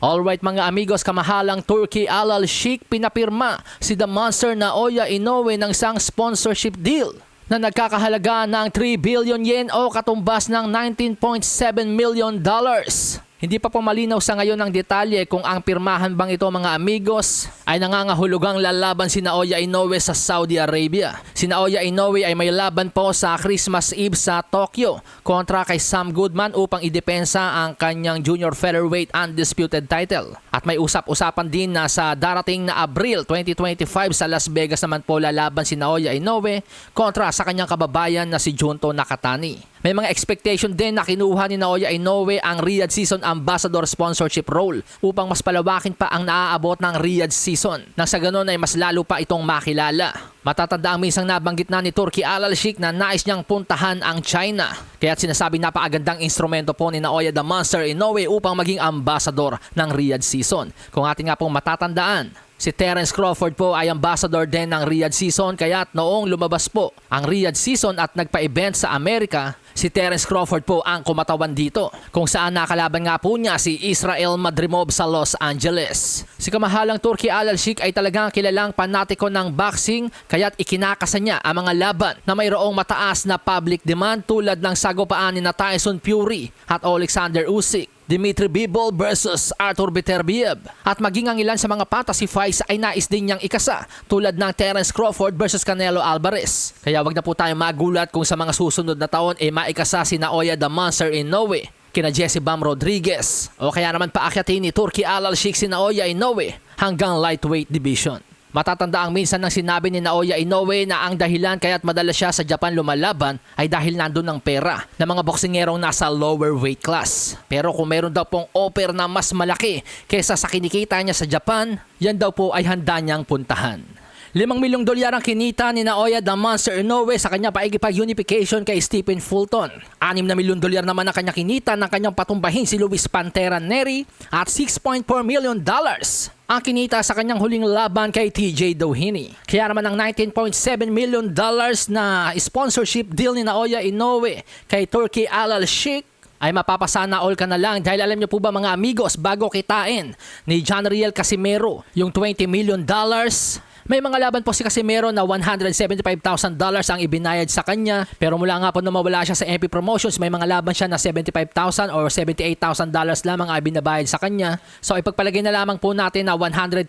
Alright mga amigos, kamahalang Turkey Alal Sheikh pinapirma si The Monster na Oya Inoue ng isang sponsorship deal na nagkakahalaga ng 3 billion yen o katumbas ng 19.7 million dollars. Hindi pa po malinaw sa ngayon ang detalye kung ang pirmahan bang ito mga amigos ay nangangahulugang lalaban si Naoya Inoue sa Saudi Arabia. Si Naoya Inoue ay may laban po sa Christmas Eve sa Tokyo kontra kay Sam Goodman upang idepensa ang kanyang junior featherweight undisputed title. At may usap-usapan din na sa darating na Abril 2025 sa Las Vegas naman po lalaban si Naoya Inoue kontra sa kanyang kababayan na si Junto Nakatani. May mga expectation din na kinuha ni Naoya Inoue ang Riyadh Season Ambassador Sponsorship role upang mas palawakin pa ang naaabot ng Riyadh Season nang sa ganun ay mas lalo pa itong makilala. Matatanda ang minsang nabanggit na ni Turki Alal Sheikh na nais niyang puntahan ang China. Kaya't sinasabi napakagandang instrumento po ni Naoya the Monster Inoue upang maging ambassador ng Riyadh Season. Kung ating nga pong matatandaan, Si Terence Crawford po ay ambassador din ng Riyadh Season kaya't noong lumabas po ang Riyadh Season at nagpa-event sa Amerika, si Terence Crawford po ang kumatawan dito kung saan nakalaban nga po niya si Israel Madrimov sa Los Angeles. Si kamahalang Turki Alal Sheikh ay talagang kilalang panatiko ng boxing kaya't ikinakasa niya ang mga laban na mayroong mataas na public demand tulad ng sagupaan ni na Tyson Fury at Alexander Usyk. Dimitri Bivol versus Arthur Beterbiev. At maging ang ilan sa mga fantasy fights ay nais din niyang ikasa tulad ng Terence Crawford versus Canelo Alvarez. Kaya wag na po tayo magulat kung sa mga susunod na taon ay maikasa si Naoya the Monster Inoue kina Jesse Bam Rodriguez o kaya naman paakyatin ni Turki Alal Sheikh si Naoya Inoue hanggang lightweight division. Matatanda ang minsan ng sinabi ni Naoya Inoue na ang dahilan kaya't madalas siya sa Japan lumalaban ay dahil nandun ng pera ng mga boksingerong nasa lower weight class. Pero kung meron daw pong offer na mas malaki kesa sa kinikita niya sa Japan, yan daw po ay handa niyang puntahan. Limang milyong dolyar ang kinita ni Naoya the Monster Inoue sa kanya paigipag-unification kay Stephen Fulton. Anim na milyong dolyar naman ang kanya kinita ng kanyang patumbahin si Luis Pantera Neri at 6.4 million dollars ang kinita sa kanyang huling laban kay TJ Doheny. Kaya naman ang 19.7 million dollars na sponsorship deal ni Naoya Inoue kay Turkey Alal Sheikh ay mapapasana all ka na lang dahil alam niyo po ba mga amigos bago kitain ni John Riel Casimero yung 20 million dollars may mga laban po si Casimero na $175,000 ang ibinayad sa kanya. Pero mula nga po nung mawala siya sa MP Promotions, may mga laban siya na $75,000 or $78,000 lamang ang binabayad sa kanya. So ipagpalagay na lamang po natin na $125,000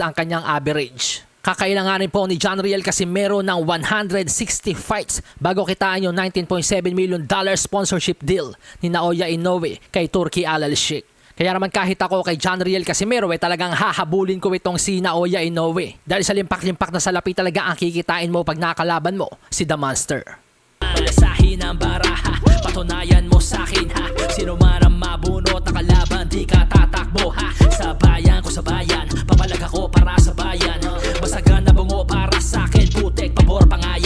ang kanyang average. Kakailanganin po ni John Riel Casimero ng 160 fights bago kitaan yung 19.7 million dollar sponsorship deal ni Naoya Inoue kay Turkey Alal Sheikh. Kaya naman kahit ako kay John Riel Casimero eh talagang hahabulin ko itong si Naoya Inoue. Dahil sa limpak-limpak na salapi talaga ang kikitain mo pag nakalaban mo si The Monster. Malasahin ang baraha, patunayan mo sa akin ha Sino man ang mabunot na kalaban, di ka tatakbo ha Sa bayan ko sa bayan, papalag ako para sa bayan Masagan na bungo para sa akin, putek, pabor, pangayan